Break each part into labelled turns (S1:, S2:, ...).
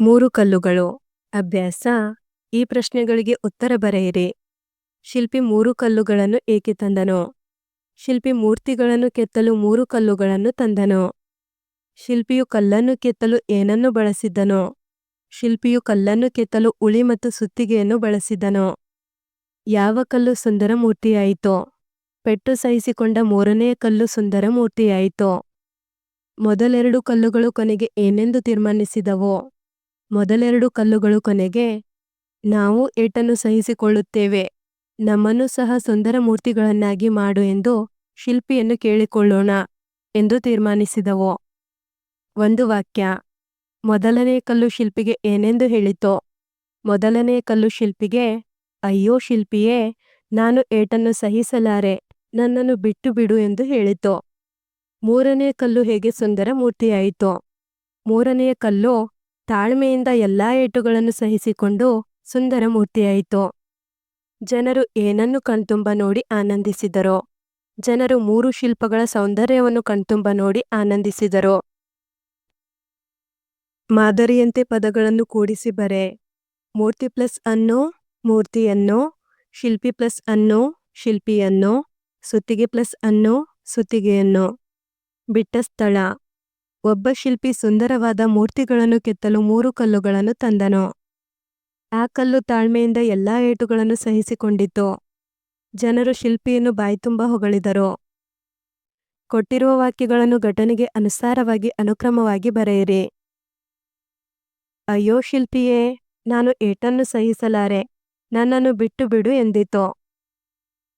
S1: ಮೂರು ಕಲ್ಲುಗಳು. ಅಭ್ಯಾಸ. ಈ ಪ್ರಶ್ನೆಗಳಿಗೆ ಉತ್ತರ ಬರೆಯಿರಿ. ಶಿಲ್ಪಿ ಮೂರು ಕಲ್ಲುಗಳನ್ನು ಏಕೆ ತಂದನು? ಶಿಲ್ಪಿ ಮೂರ್ತಿಗಳನ್ನು ಕೆತ್ತಲು ಮೂರು ಕಲ್ಲುಗಳನ್ನು ತಂದನು. ಶಿಲ್ಪಿಯು ಕಲ್ಲನ್ನು ಕೆತ್ತಲು ಏನನ್ನು ಬಳಸಿದ್ದನು? ಶಿಲ್ಪಿಯು ಕಲ್ಲನ್ನು ಕೆತ್ತಲು ಉಳಿ ಮತ್ತು ಸುತ್ತಿಗೆಯನ್ನು ಬಳಸಿದನು ಯಾವ ಕಲ್ಲು ಸುಂದರ ಮೂರ್ತಿಯಾಯಿತು? ಪೆಟ್ಟು ಸಹಿಸಿಕೊಂಡ ಮೂರನೆಯ ಕಲ್ಲು ಸುಂದರ ಮೂರ್ತಿಯಾಯಿತು. ಮೊದಲೆರಡು ಕಲ್ಲುಗಳು ಕೊನೆಗೆ ಏನೆಂದು ತೀರ್ಮಾನಿಸಿದವು? ಮೊದಲೆರಡು ಕಲ್ಲುಗಳು ಕೊನೆಗೆ, ನಾವು ಏಟನ್ನು ಸಹಿಸಿಕೊಳ್ಳುತ್ತೇವೆ. ನಮ್ಮನ್ನು ಸಹ ಸುಂದರ ಮೂರ್ತಿಗಳನ್ನಾಗಿ ಮಾಡು ಎಂದು ಶಿಲ್ಪಿಯನ್ನು ಕೇಳಿಕೊಳ್ಳೋಣ ಎಂದು ತೀರ್ಮಾನಿಸಿದವು. ಒಂದು ವಾಕ್ಯ. ಮೊದಲನೇ ಕಲ್ಲು ಶಿಲ್ಪಿಗೆ ಏನೆಂದು ಹೇಳಿತೋ, ಮೊದಲನೇ ಕಲ್ಲು ಶಿಲ್ಪಿಗೆ, ಅಯ್ಯೋ ಶಿಲ್ಪಿಯೇ, ನಾನು ಏಟನ್ನು ಸಹಿಸಲಾರೆ, ನನ್ನನ್ನು ಬಿಟ್ಟು ಬಿಡು ಎಂದು ಹೇಳಿತೋ. ಮೂರನೇ ಕಲ್ಲು ಹೇಗೆ ಸುಂದರ ಮೂರ್ತಿಯಾಯಿತು. ಮೂರನೆಯ ಕಲ್ಲು ತಾಳ್ಮೆಯಿಂದ ಎಲ್ಲಾ ಏಟುಗಳನ್ನು ಸಹಿಸಿಕೊಂಡು ಸುಂದರ ಮೂರ್ತಿಯಾಯಿತು ಜನರು ಏನನ್ನು ಕಣ್ತುಂಬ ನೋಡಿ ಆನಂದಿಸಿದರು. ಜನರು ಮೂರು ಶಿಲ್ಪಗಳ ಸೌಂದರ್ಯವನ್ನು ಕಣ್ತುಂಬ ನೋಡಿ ಆನಂದಿಸಿದರು. ಮಾದರಿಯಂತೆ ಪದಗಳನ್ನು ಕೂಡಿಸಿ ಬರೆ. ಮೂರ್ತಿ ಪ್ಲಸ್ ಅನ್ನು, ಮೂರ್ತಿಯನ್ನು, ಶಿಲ್ಪಿ ಪ್ಲಸ್ ಅನ್ನು, ಶಿಲ್ಪಿಯನ್ನು, ಸುತ್ತಿಗೆ ಪ್ಲಸ್ ಅನ್ನು, ಸುತ್ತಿಗೆಯನ್ನು. ಬಿಟ್ಟ ಸ್ಥಳ. ಒಬ್ಬ ಶಿಲ್ಪಿ ಸುಂದರವಾದ ಮೂರ್ತಿಗಳನ್ನು ಕೆತ್ತಲು ಮೂರು ಕಲ್ಲುಗಳನ್ನು ತಂದನು. ಆ ಕಲ್ಲು ತಾಳ್ಮೆಯಿಂದ ಎಲ್ಲಾ ಏಟುಗಳನ್ನು ಸಹಿಸಿಕೊಂಡಿತು ಜನರು ಶಿಲ್ಪಿಯನ್ನು ಬಾಯ್ತುಂಬ ಹೊಗಳಿದರು. ಕೊಟ್ಟಿರುವ ವಾಕ್ಯಗಳನ್ನು ಘಟನೆಗೆ ಅನುಸಾರವಾಗಿ ಅನುಕ್ರಮವಾಗಿ ಬರೆಯಿರಿ. ಅಯ್ಯೋ ಶಿಲ್ಪಿಯೇ, ನಾನು ಏಟನ್ನು ಸಹಿಸಲಾರೆ, ನನ್ನನ್ನು ಬಿಟ್ಟು ಬಿಡು ಎಂದಿತು.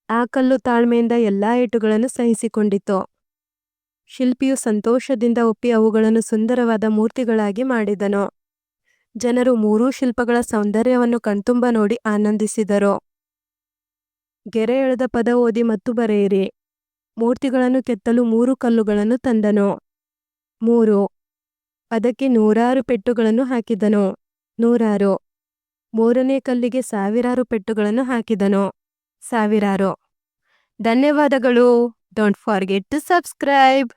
S1: ಆ ಕಲ್ಲು ತಾಳ್ಮೆಯಿಂದ ಎಲ್ಲಾ ಏಟುಗಳನ್ನು ಸಹಿಸಿಕೊಂಡಿತು. ಶಿಲ್ಪಿಯು ಸಂತೋಷದಿಂದ ಒಪ್ಪಿ ಅವುಗಳನ್ನು ಸುಂದರವಾದ ಮೂರ್ತಿಗಳಾಗಿ ಮಾಡಿದನು. ಜನರು ಮೂರೂ ಶಿಲ್ಪಗಳ ಸೌಂದರ್ಯವನ್ನು ಕಣ್ತುಂಬ ನೋಡಿ ಆನಂದಿಸಿದರು. ಗೆರೆ ಎಳೆದ ಪದ ಓದಿ ಮತ್ತು ಬರೆಯಿರಿ. ಮೂರ್ತಿಗಳನ್ನು ಕೆತ್ತಲು ಮೂರು ಕಲ್ಲುಗಳನ್ನು ತಂದನು. ಮೂರು. ಅದಕ್ಕೆ ನೂರಾರು ಪೆಟ್ಟುಗಳನ್ನು ಹಾಕಿದನು. ನೂರಾರು. ಮೂರನೇ ಕಲ್ಲಿಗೆ ಸಾವಿರಾರು ಪೆಟ್ಟುಗಳನ್ನು ಹಾಕಿದನು. ಸಾವಿರಾರು. ಧನ್ಯವಾದಗಳು. Don't forget to subscribe